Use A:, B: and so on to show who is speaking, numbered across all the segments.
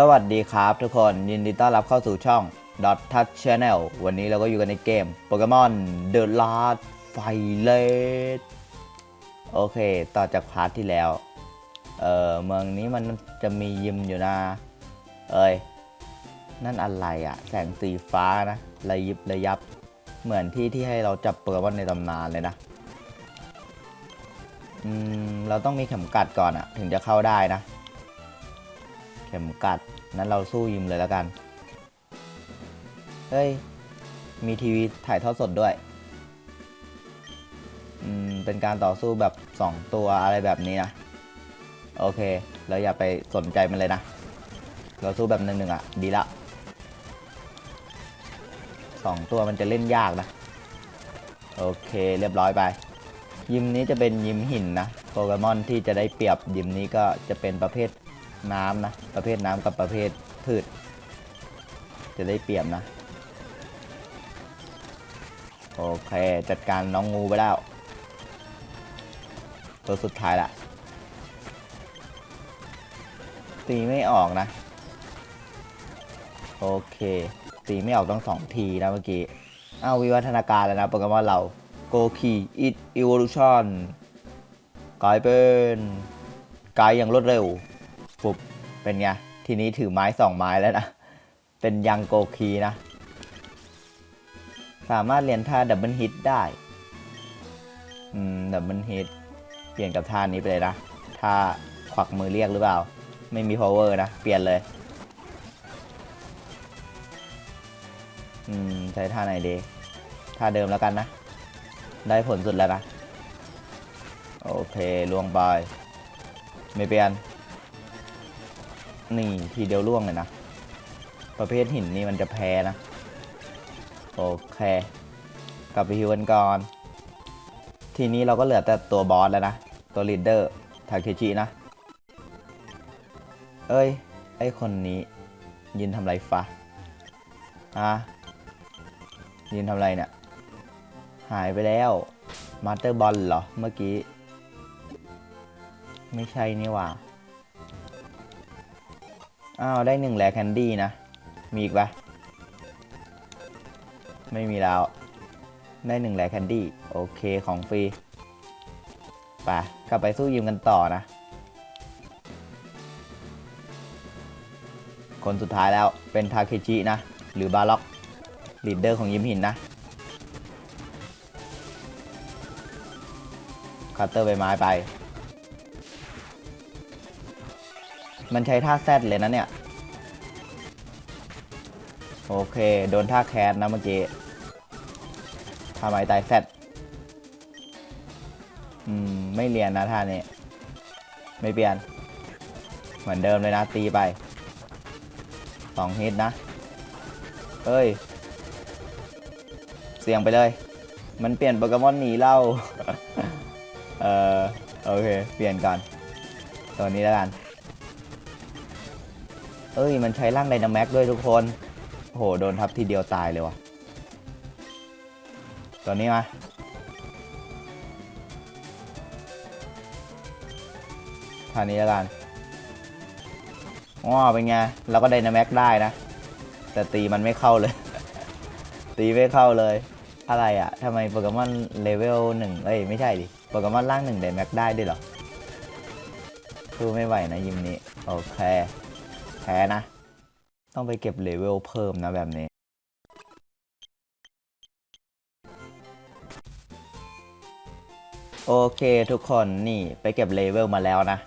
A: สวัสดีครับทุกคนยินดีต้อนรับเข้าสู่ช่อง Dot Touch Channel วันนี้เราก็อยู่กันในเกมโปเกมอน The Last Fight โอเค ต่อจากพาร์ทที่แล้ว เออเมืองนี้มันจะมียิมอยู่นะ เอ้ย นั่นอะไรอะแสงสีฟ้านะ ระยิบระยับ เหมือนที่ที่ให้เราจับโปเกมอนในตำนานเลยนะ อืม เราต้องมีเข็มกัดก่อนอะถึงจะเข้าได้นะ เข็มกัดนั้นเราสู้ยิมเลยแล้วกัน เฮ้ย มีทีวีถ่ายทอดสดด้วย อืม เป็นการต่อสู้แบบ 2 ตัวอะไรแบบนี้นะ โอเค เราอย่าไปสนใจมันเลยนะ เราสู้แบบหนึ่งหนึ่งอะ ดีละสองตัวมันจะเล่นยากนะ โอเคเรียบร้อยไป ยิมนี้จะเป็นยิมหินนะโปเกมอนที่จะได้เปรียบยิมนี้ก็จะเป็นประเภท น้ำนะ ประเภทน้ำกับประเภทพืช จะได้เปรียบนะ โอเค จัดการน้องงูไปแล้ว ตัวสุดท้ายละตีไม่ออกนะ โอเค ตีไม่ออกต้องสองทีนะเมื่อกี้อ้าววิวัฒนาการแล้วนะโปเกมอนเราโกคีอิ v อีวอลูชันกลายเป็นกายอย่างรวดเร็ว ฟุบเป็นไง ทีนี้ถือไม้สองไม้แล้วนะ เป็นยังโกคีนะ สามารถเรียนท่าดับเบิลฮิตได้ อืม ดับเบิลฮิต เปลี่ยนกับท่านี้ไปเลยนะ ท่าขวักมือเรียกหรือเปล่า ไม่มี power นะ เปลี่ยนเลย อืม ใช้ท่าไหนดี ท่าเดิมแล้วกันนะ ได้ผลสุดแล้วนะ โอเคล่วงไปไม่เปลี่ยน นี่ทีเดียวล่วงเลยนะ ประเภทหินนี่มันจะแพ้นะ โอเค กลับไปฮิวกันก่อน ทีนี้เราก็เหลือแต่ตัวบอสแล้วนะ ตัวลีดเดอร์ทาเคชินะ เอ้ย ไอคนนี้ยินทำไรฟะฮะยินทำไรเนี่ย หายไปแล้วมาสเตอร์บอลเหรอ เมื่อกี้ ไม่ใช่นี่หว่า อ้าวได้หนึ่งแลแคนดี้นะ มีอีกปะไม่มีแล้ว ได้หนึ่งแลแคนดี้ โอเคของฟรีไปกลับไปสู้ยิมกันต่อนะ คนสุดท้ายแล้วเป็นทาเคชินะ หรือบาล็อกลีดเดอร์ของยิมหินนะคัตเตอร์ใบไม้ไป มันใช้ท่าแซดเลยนะเนี่ย โอเค โดนท่าแคสนะเมื่อกี้ทำไมตายแซดอืม ไม่เรียนนะท่านี้ ไม่เปลี่ยน เหมือนเดิมเลยนะ ตีไปสองฮิตนะ เอ้ย เสี่ยงไปเลย มันเปลี่ยนโปเกมอนหนีเรา เออโอเค เปลี่ยนก่อน ตัวนี้แล้วกัน เอ้ย มันใช้ร่างไดนาแม็กด้วยทุกคน โห โดนทับทีเดียวตายเลยวะตัวนี้มาท่านี้แล้วกันว้าเป็นไง เราก็ไดนาแม็กได้นะ แต่ตีมันไม่เข้าเลย ตีไม่เข้าเลย อะไรอะทำไมโปเกมอนเลเวลหนึ่งเอ้ย ไม่ใช่ดิ โปเกมอนล่างหนึ่งไดแม็กได้ด้วยเหรอสู้ไม่ไหวนะยิมนี้ โอเค แพ้นะ ต้องไปเก็บเลเวลเพิ่มนะแบบนี้โอเคทุกคนนี่ไปเก็บเลเวลมาแล้วนะ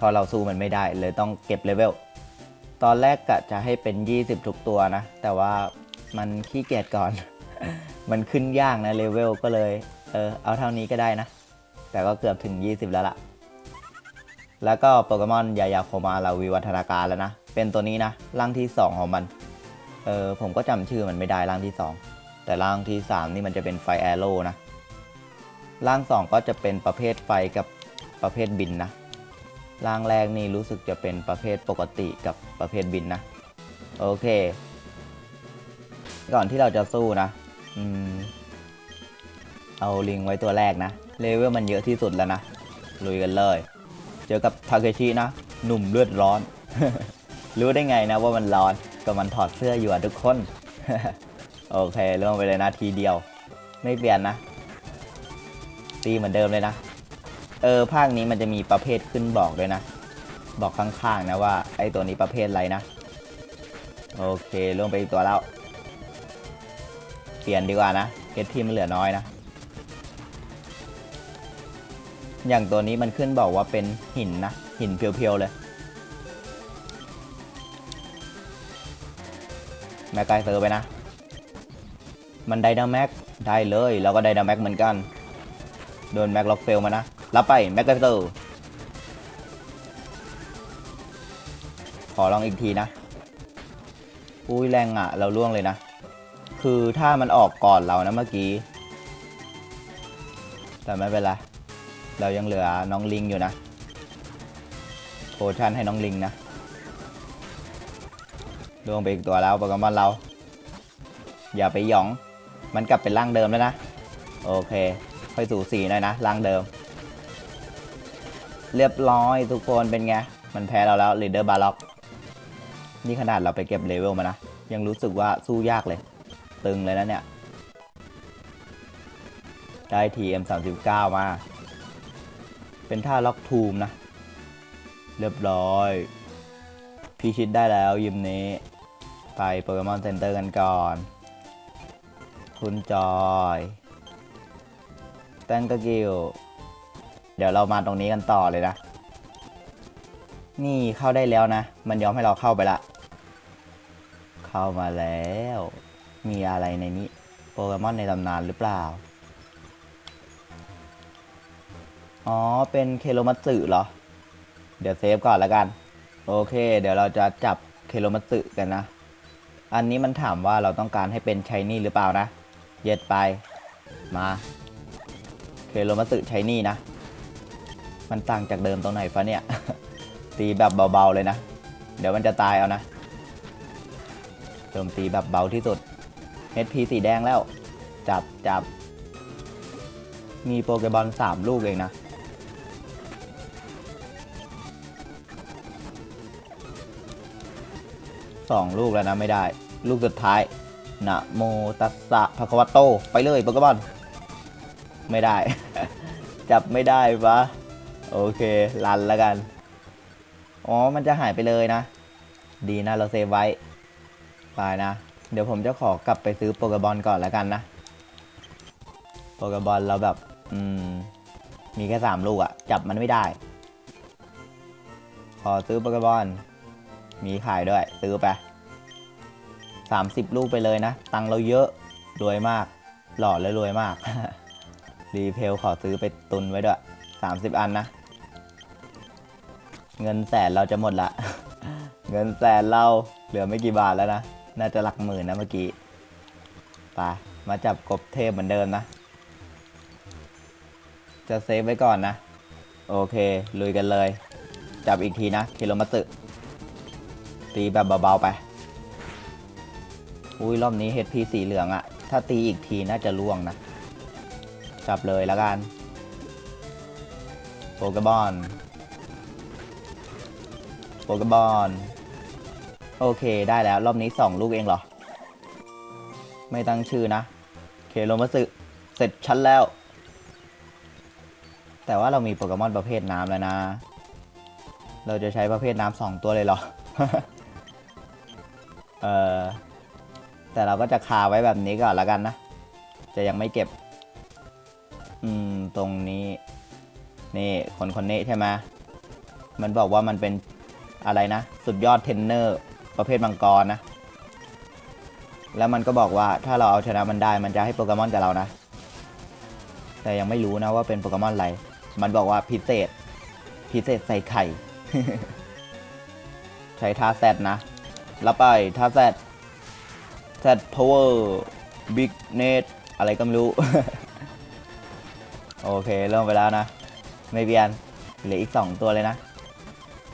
A: พอเราสู้มันไม่ได้เลยต้องเก็บเลเวลตอนแรกกะจะให้เป็น 20 ทุกตัวนะ แต่ว่ามันขี้เกียจก่อน มันขึ้นยากนะเลเวลก็เลย เออเอาเท่านี้ก็ได้นะ แต่ก็เกือบถึง 20 แล้วล่ะ แล้วก็โปเกมอนยายาโคมาเราวิวัฒนาการแล้วนะ เป็นตัวนี้นะร่างที่ 2 ของมัน เออผมก็จำชื่อมันไม่ได้ร่างที่ 2 แต่ร่างที่ 3 นี่มันจะเป็นไฟแอโร่นะ ร่าง 2 ก็จะเป็นประเภทไฟกับประเภทบินนะ ร่างแรกนี่รู้สึกจะเป็นประเภทปกติกับประเภทบินนะ โอเค ก่อนที่เราจะสู้นะอืมเอาลิงไว้ตัวแรกนะ เลเวลมันเยอะที่สุดแล้วนะ ลุยกันเลย เจอกับทาเคชินะ หนุ่มเลือดร้อน รู้ได้ไงนะว่ามันร้อนก็มันถอดเสื้ออยู่อะทุกคน โอเคลงไปเลยนะทีเดียว ไม่เปลี่ยนนะ ตีเหมือนเดิมเลยนะ เออภาคนี้มันจะมีประเภทขึ้นบอกด้วยนะ บอกข้างๆนะว่า ไอตัวนี้ประเภทอะไรนะ โอเคลงไปอีกตัวแล้ว เปลี่ยนดีกว่านะ เกตที่มันเหลือน้อยนะ อย่างตัวนี้มันขึ้นบอกว่าเป็นหินนะ หินเพียวๆเลย แม่ไกเซอร์ไปนะ มันไดนาแม็กได้เลยแล้วก็ไดนาแม็กเหมือนกัน โดนแม็กล็อกเฟลมานะ รับไปแม็กไกเซอร์ขอลองอีกทีนะ อุ้ยแรงอะ เราล่วงเลยนะ คือถ้ามันออกก่อนเรานะเมื่อกี้ แต่ไม่เป็นไร เรายังเหลือน้องลิงอยู่นะโพชั่นให้น้องลิงนะล่วงไปอีกตัวแล้วโปเกมอนเรา อย่าไปหยอง มันกลับเป็นร่างเดิมแล้วนะ โอเค ค่อยสู่สีหน่อยนะร่างเดิม เรียบร้อยทุกคนเป็นไง มันแพ้เราแล้วลีดเดอร์บาล็อกนี่ขนาดเราไปเก็บเลเวลมานะ ยังรู้สึกว่าสู้ยากเลย ตึงเลยนะเนี่ย ได้ TM39 มา เป็นท่าล็อกทูมนะ เรียบร้อย พีชิดได้แล้วยิมนี้ ไปโปเกมอนเซ็นเตอร์กันก่อน คุณจอยแตงกกิวเดี๋ยวเรามาตรงนี้กันต่อเลยนะ นี่เข้าได้แล้วนะ มันยอมให้เราเข้าไปละ เข้ามาแล้ว มีอะไรในนี้ โปเกมอนในตำนานหรือเปล่า อ๋อ เป็นเคโลมัตสึเหรอ เดี๋ยวเซฟก่อนแล้วกัน โอเค เดี๋ยวเราจะจับเคโลมัตสึกันนะ อันนี้มันถามว่าเราต้องการให้เป็นชายนี่หรือเปล่านะ เย็ดไป มา เคโลมัตสึชายนี่นะ มันต่างจากเดิมตรงไหนฟะเนี่ย ตีแบบเบาๆเลยนะ เดี๋ยวมันจะตายเอานะโจมตีแบบเบาที่สุด HP สีแดงแล้ว จับจับมีโปเกบอลสามลูกเองนะ สองลูกแล้วนะไม่ได้ ลูกสุดท้ายนะโมตัสสะภะคะวะโต ไปเลยโปเกบอลไม่ได้ จับไม่ได้ปะโอเครันแล้วกัน อ๋อ มันจะหายไปเลยนะ ดีนะเราเซฟไว้ ไปนะ เดี๋ยวผมจะขอกลับไปซื้อโปเกบอลก่อนแล้วกันนะ โปเกบอลเราแบบ อืม มีแค่สามลูกอะจับมันไม่ได้ ขอซื้อโปเกบอล มีขายด้วย ซื้อไปสามสิบลูกไปเลยนะ ตังเราเยอะ รวยมาก หล่อและรวยมาก รีเพลขอซื้อไปตุนไว้ด้วยสามสิบอันนะ เงินแสนเราจะหมดละ เงินแสนเราเหลือไม่กี่บาทแล้วนะ น่าจะหลักหมื่นนะเมื่อกี้ ไป มาจับกบเทพเหมือนเดิมนะ จะเซฟไว้ก่อนนะ โอเค ลุยกันเลย จับอีกทีนะเคโลมัตสึ ตีแบบเบาๆไป อุ้ยรอบนี้ HP สีเหลืองอะถ้าตีอีกทีน่าจะล่วงนะ จับเลยแล้วกัน โปเกบอลโปเกบอลโอเคได้แล้วรอบนี้ 2 ลูกเองเหรอ ไม่ตั้งชื่อนะ เคโลมัตสึเสร็จชั้นแล้ว แต่ว่าเรามีโปเกมอนประเภทน้ำแล้วนะ เราจะใช้ประเภทน้ำสองตัวเลยเหรอ เออแต่เราก็จะคาไว้แบบนี้ก่อนแล้วกันนะ จะยังไม่เก็บ อืม ตรงนี้ นี่คนคนนี้ใช่ไหมมันบอกว่ามันเป็นอะไรนะ สุดยอดเทรนเนอร์ ประเภทมังกรนะ แล้วมันก็บอกว่าถ้าเราเอาชนะมันได้มันจะให้โปเกมอนกับเรานะ แต่ยังไม่รู้นะว่าเป็นโปเกมอนอะไร มันบอกว่าพิเศษ พิเศษใส่ไข่ ใช้ท่าแซดนะ แล้วไปท่าแซดแซดพาวเวอร์บิ๊กเนตอะไรก็ไม่รู้ โอเค เริ่มไปแล้วนะ ไม่เบียนเหลืออีก 2 ตัวเลยนะ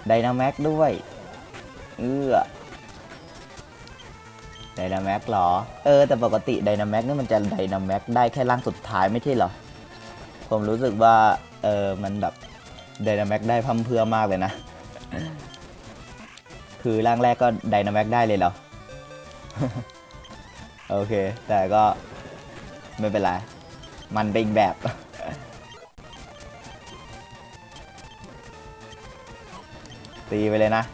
A: ไดนาแม็กด้วย เอื้อไดนาแม็กหรอ เออ แต่ปกติไดนาแม็กนี่มันจะไดนาแม็กได้แค่ร่างสุดท้ายไม่ใช่หรอ ผมรู้สึกว่า เออมันแบบไดนาแม็กได้พัมเพื่อมากเลยนะ คือร่างแรกก็ไดนาแม็กได้เลยเหรอ โอเค แต่ก็ไม่เป็นไร มันเป็นอีกแบบตีไปเลยนะ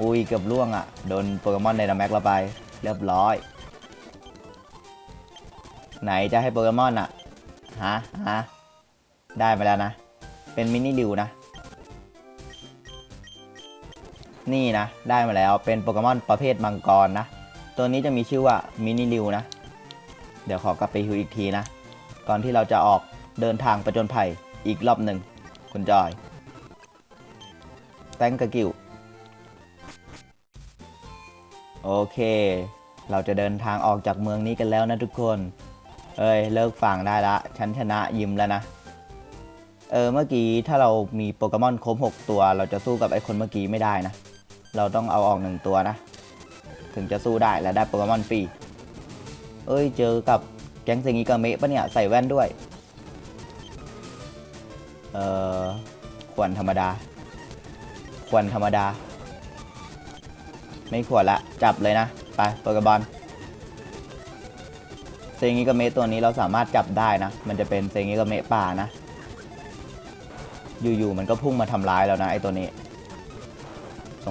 A: อุ้ยเกือบล่วงอะ โดนโปเกมอนไดนาแม็กเราไป เรียบร้อย ไหนจะให้โปเกมอนอะ ฮะ ฮะ ได้มาแล้วนะ เป็นมินิดิวนะ นี่นะ ได้มาแล้วเป็นโปเกมอนประเภทมังกรนะ ตัวนี้จะมีชื่อว่ามินิดิวนะ เดี๋ยวขอกลับไปฮิวอีกทีนะ ก่อนที่เราจะออกเดินทางประจนภัยอีกรอบหนึ่งคุณจอยแตงกะกิวโอเค เราจะเดินทางออกจากเมืองนี้กันแล้วนะทุกคน เอ้ย เลิกฟังได้ละ ฉันชนะยิ้มแล้วนะ เออ เมื่อกี้ถ้าเรามีโปเกมอนครบ 6 ตัว เราจะสู้กับไอ้คนเมื่อกี้ไม่ได้นะ เราต้องเอาออกหนึ่งตัวนะ ถึงจะสู้ได้และได้โปเกมอนฟรี เอ้ยเจอกับแก๊งเซงิกาเมะปะเนี่ย ใส่แว่นด้วย เอ่อควรธรรมดาควรธรรมดา ไม่ควรละ จับเลยนะ ไปโปเกบอลเซงิกาเมะตัวนี้เราสามารถจับได้นะ มันจะเป็นเซงิกาเมะป่านะ อยู่ๆมันก็พุ่งมาทำร้ายแล้วนะไอตัวนี้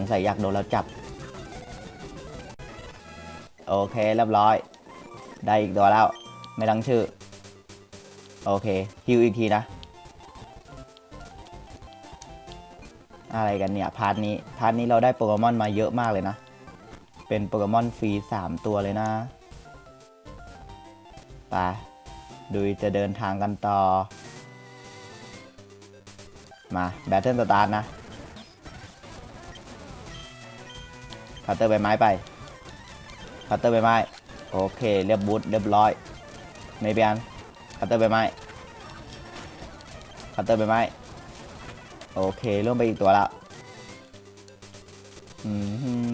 A: งสัยอยากโดนเราจับ โอเคเรียบร้อย ได้อีกตัวแล้ว ไม่ตั้งชื่อ โอเคฮิวอีกทีนะ อะไรกันเนี่ย พาร์ทนี้ พาร์ทนี้เราได้โปเกมอนมาเยอะมากเลยนะ เป็นโปเกมอนฟรี 3 ตัวเลยนะไปดูจะเดินทางกันต่อ มาแบทเทิลสตาร์นะ คัตเตอร์ใบไม้ไปคัตเตอร์ใบไม้โอเค เรียบบูทเรียบร้อยไม่เปลี่ยนคัตเตอร์ใบไม้คัตเตอร์ใบไม้โอเคเริ่มไปอีกตัวละอื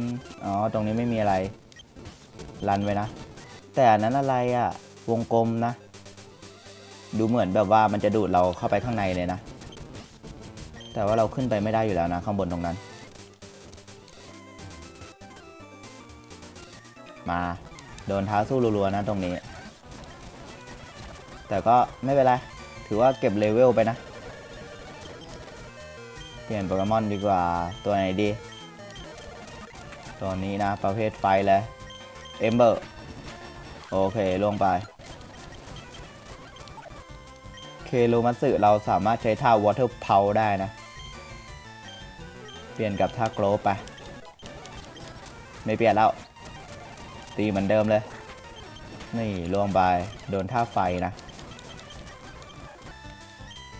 A: มอ๋อตรงนี้ไม่มีอะไร รันไว้นะ แต่อันนั้นอะไรอะวงกลมนะ ดูเหมือนแบบว่ามันจะดูดเราเข้าไปข้างในเลยนะ แต่ว่าเราขึ้นไปไม่ได้อยู่แล้วนะ ข้างบนตรงนั้น มาโดนท้าสู้รัวๆนะตรงนี้ แต่ก็ไม่เป็นไร ถือว่าเก็บเลเวลไปนะ เปลี่ยนโปเกมอนดีกว่าตัวไหนดี ตัวนี้นะประเภทไฟเลยเอมเบอร์โอเคลงไป เคโลมัตสึเราสามารถใช้ท่าวอเตอร์เพาได้นะ เปลี่ยนกับท่าโกลบไป ไม่เปลี่ยนแล้ว ตีเหมือนเดิมเลย นี่ลวงไปโดนท่าไฟนะ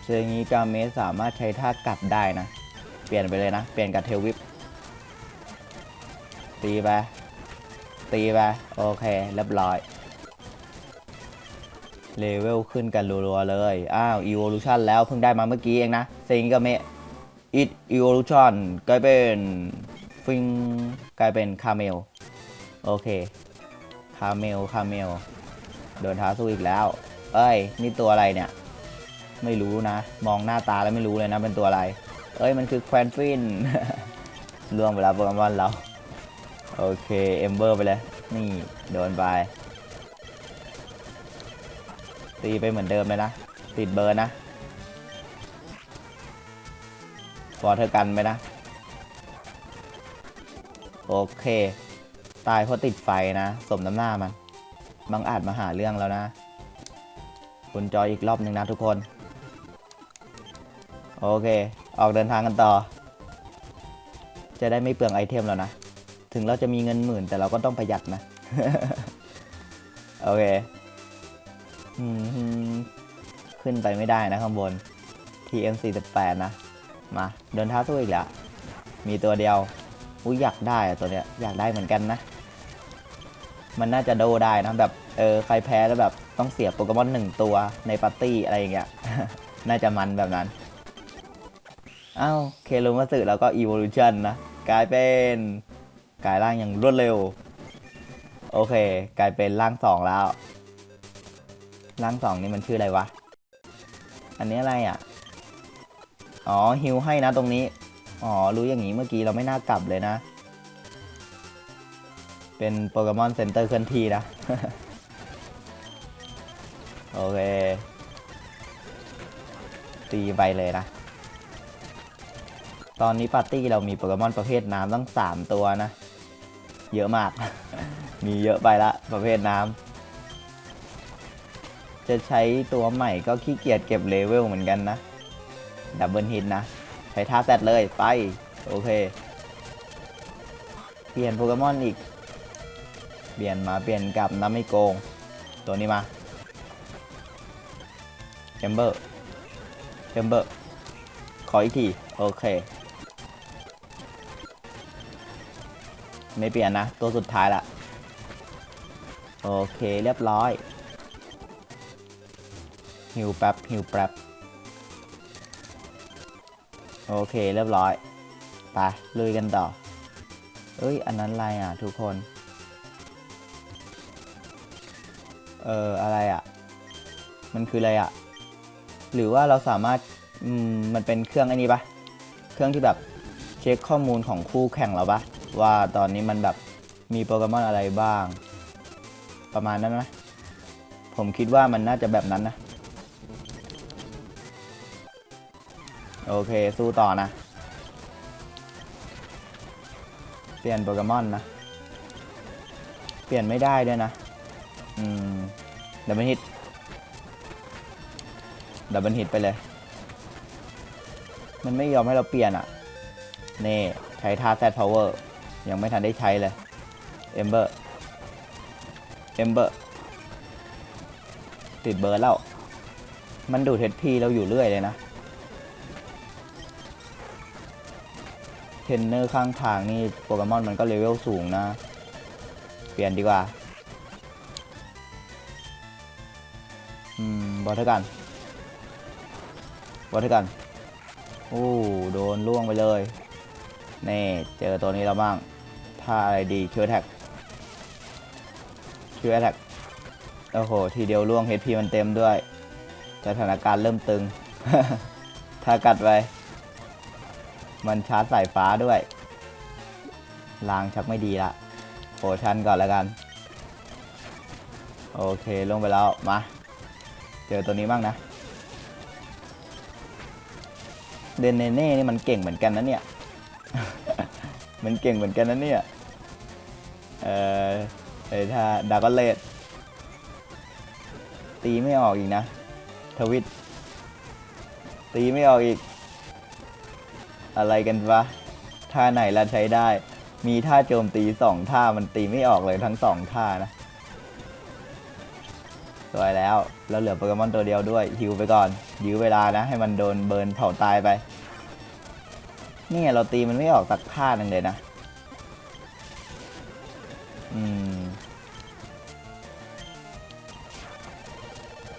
A: เซงิกาเมะสามารถใช้ท่ากัดได้นะ เปลี่ยนไปเลยนะ เปลี่ยนกับเทลวิป ตีไป ตีไป โอเค เรียบร้อย เลเวลขึ้นกันรัวๆเลย อ้าว Evolution แล้วเพิ่งได้มาเมื่อกี้เองนะ เซงกาเมะ It Evolution กลายเป็น ฟิง กลายเป็นคาเมล โอเค คาเมลคาเมลโดนท้าสู้อีกแล้ว เอ้ย นี่ตัวอะไรเนี่ย ไม่รู้นะ มองหน้าตาแล้วไม่รู้เลยนะเป็นตัวอะไร เอ้ย มันคือแควนฟินล่วงไปแล้วโปเกมอนเรา โอเค เอมเบอร์ไปเลย นี่ โดนไป ตีไปเหมือนเดิมเลยนะ ติดเบอร์นะฟอเธอกันไปนะ โอเค ตายเพราะติดไฟนะ สมน้ำหน้ามันบังอาจมาหาเรื่องแล้วนะ คุณจอยอีกรอบหนึ่งนะทุกคน โอเค ออกเดินทางกันต่อ จะได้ไม่เปลืองไอเทมแล้วนะ ถึงเราจะมีเงินหมื่นแต่เราก็ต้องประหยัดนะ โอเคขึ้นไปไม่ได้นะข้างบน TM48 นะ มาเดินท้าสู้อีกแล้ว มีตัวเดียว อุ้ยอยากได้อะตัวเนี้ย อยากได้เหมือนกันนะ มันน่าจะโดได้นะแบบเออใครแพ้แล้วแบบต้องเสียโปเกมอนหนึ่งตัวในปาร์ตี้อะไรอย่างเงี้ย น่าจะมันแบบนั้นอ้าวเคโลมาสึแล้วก็ Evolution นะกลายเป็นกลายร่างอย่างรวดเร็ว โอเค กลายเป็นร่างสองแล้ว ร่างสองนี่มันชื่ออะไรวะ อันนี้อะไรอะ อ๋อฮิวให้นะตรงนี้ อ๋อรู้อย่างนี้เมื่อกี้เราไม่น่ากลับเลยนะ เป็นโปเกมอนเซ็นเตอร์เคลื่อนที่นะ โอเค ตีไปเลยนะ ตอนนี้ปาร์ตี้เรามีโปเกมอนประเภทน้ำตั้ง 3 ตัวนะ เยอะมาก มีเยอะไปละประเภทน้ำ จะใช้ตัวใหม่ก็ขี้เกียจเก็บเลเวลเหมือนกันนะ ดับเบิลฮิตนะ ใช้ท่าแซดเลยไป โอเค เปลี่ยนโปเกมอนอีก เปลี่ยนมาเปลี่ยนกับน้ำไม่โกง ตัวนี้มาเอมเบอร์เอมเบอร์ ขออีกที โอเค ไม่เปลี่ยนนะ ตัวสุดท้ายละ โอเคเรียบร้อยฮิวแป๊บฮิวแป๊บโอเคเรียบร้อย ไปลุยกันต่อ เอ้ย อันนั้นอะไรอะทุกคน เอออะไรอะ มันคืออะไรอะ หรือว่าเราสามารถอืมมันเป็นเครื่องไอ้นี้ปะเครื่องที่แบบเช็คข้อมูลของคู่แข่งเราปะว่าตอนนี้มันแบบมีโปเกมอนอะไรบ้าง ประมาณนั้นไหมผมคิดว่ามันน่าจะแบบนั้นนะ โอเค สู้ต่อนะ เปลี่ยนโปเกมอนนะ เปลี่ยนไม่ได้ด้วยนะ อืมดับเบิลฮิตดับเบิลฮิตไปเลย มันไม่ยอมให้เราเปลี่ยนอะ นี่ ใช้ท่าแซดพาวเวอร์ ยังไม่ทันได้ใช้เลย เอมเบอร์ เอมเบอร์ ติดเบิร์แล้ว มันดูดเทพีเราอยู่เรื่อยเลยนะ เทนเนอร์ข้างทางนี่โปเกมอนมันก็เลเวลสูงนะ เปลี่ยนดีกว่า บอืมบอทกัน บอลเท่ากันโอ้โดนล่วงไปเลยนี่เจอตัวนี้แล้วบ้างท่าอะไรดีคิวแท็กคิวแท็กโอ้โห ทีเดียวล่วง HP มันเต็มด้วยสถานการณ์เริ่มตึง ถ้ากัดไป มันชาร์จสายฟ้าด้วย ลางชักไม่ดีละโผชันก่อนแล้วกัน โอเคลงไปแล้ว มา เจอตัวนี้บ้างนะ เดนเนเน่นี่มันเก่งเหมือนกันนะเนี่ย มันเก่งเหมือนกันนะเนี่ย เออไอ้ถ้าดากอนเลดตีไม่ออกอีกนะ ทวิต ตีไม่ออกอีก อะไรกันวะ ท่าไหนละใช้ได้ มีท่าโจมตีสองท่ามันตีไม่ออกเลยทั้งสองท่านะ สวยแล้วแล้วเหลือโปเกมอนตัวเดียวด้วยฮิวไปก่อน ยื้อเวลานะ ให้มันโดนเบิร์นเผาตายไป นี่เราตีมันไม่ออกสักท่าหนึ่งเลยนะ อืม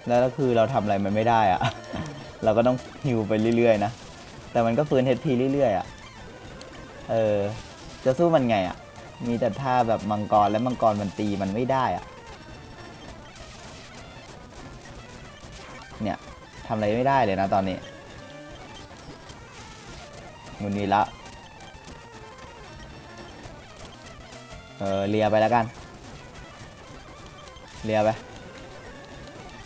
A: แล้วก็คือเราทำอะไรมันไม่ได้อะ เราก็ต้องฮิวไปเรื่อยๆนะ แต่มันก็ฟื้น HP เรื่อยๆอะ่ะเออ จะสู้มันไงอะ่ะมีแต่ท่าแบบมังกรและมังกรมันตีมันไม่ได้อะ่ เนี่ยทำอะไรไม่ได้เลยนะตอนนี้มุนีละ เออเลียไปแล้วกัน เลียไป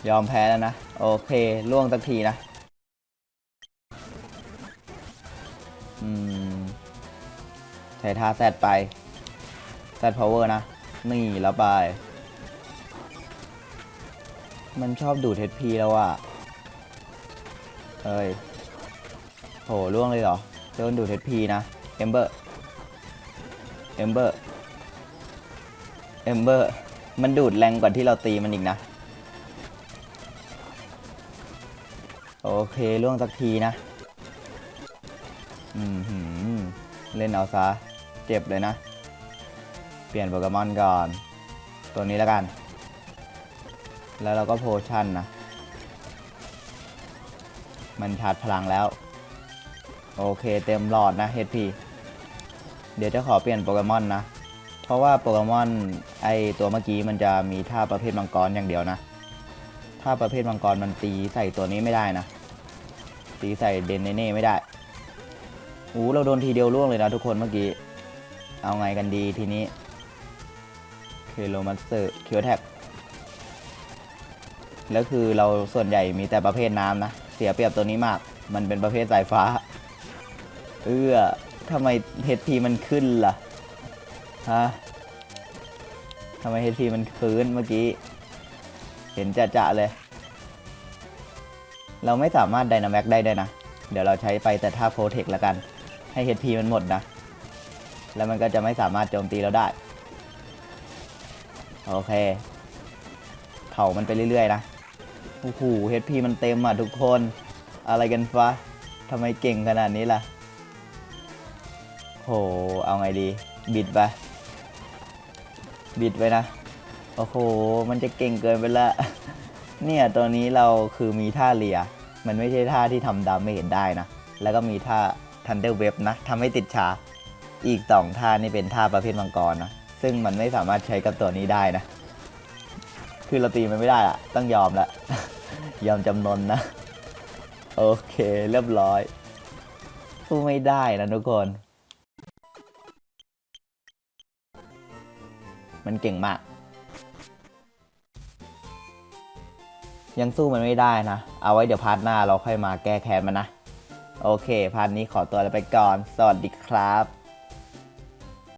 A: ยอมแพ้แล้วนะ โอเค ล่วงสักทีนะ อืม ใช้ท่าแซดไป แซดพาวเวอร์นะ นี่แล้วไป มันชอบดูดเทพีแล้วอะเอ้ยโหล่วงเลยเหรอโดนดูดเทพีนะ เอมเบอร์ เอมเบอร์ เอมเบอร์ มันดูดแรงกว่าที่เราตีมันอีกนะ โอเคล่วงสักทีนะ อืมหืมเล่นเอาซะ เจ็บเลยนะ เปลี่ยนโปเกมอนก่อน ตัวนี้แล้วกัน แล้วเราก็โพชั่นนะ มันชาร์จพลังแล้ว โอเคเต็มหลอดนะ HP เดี๋ยวจะขอเปลี่ยนโปเกมอนนะ เพราะว่าโปเกมอนไอตัวเมื่อกี้มันจะมีท่าประเภทมังกรอย่างเดียวนะถ้าประเภทมังกรมันตีใส่ตัวนี้ไม่ได้นะ ตีใส่เดนเนเน่ไม่ได้อู้เราโดนทีเดียวล่วงเลยนะทุกคนเมื่อกี้ เอาไงกันดีทีนี้เคโลมัสเตอร์คิวแท็ก แล้วคือเราส่วนใหญ่มีแต่ประเภทน้ำนะ เสียเปรียบตัวนี้มาก มันเป็นประเภทสายฟ้า เอื้อทำไมเฮดพีมันขึ้นล่ะ ฮะทำไมเฮดพีมันฟื้นเมื่อกี้ เห็นจะจะๆเลย เราไม่สามารถไดนาแม็กได้ด้วยนะ เดี๋ยวเราใช้ไปแต่ท่าโปรเทคแล้วกัน ให้ HP มันหมดนะ แล้วมันก็จะไม่สามารถโจมตีเราได้ โอเคเผามันไปเรื่อยๆนะ โอ้โห HP มันเต็มอะทุกคน อะไรกันฟะทำไมเก่งขนาดนี้ล่ะ โห เอาไงดี บิดไป บิดไปนะ โอ้โห มันจะเก่งเกินไปละ เนี่ยตัวนี้เราคือมีท่าเลีย มันไม่ใช่ท่าที่ทำดาเมจได้นะ แล้วก็มีท่า Thunder Wave นะทำให้ติดชา อีกสองท่านี่เป็นท่าประเภทมังกรนะ ซึ่งมันไม่สามารถใช้กับตัวนี้ได้นะ คือเราตีมันไม่ได้อะต้องยอมละ ยอมจำนนนะ โอเคเรียบร้อยสู้ไม่ได้นะทุกคน มันเก่งมาก ยังสู้มันไม่ได้นะ เอาไว้เดี๋ยวพาร์ทหน้าเราค่อยมาแก้แค้นมันนะ โอเค พาร์ทนี้ขอตัวลาไปก่อน สวัสดีครับ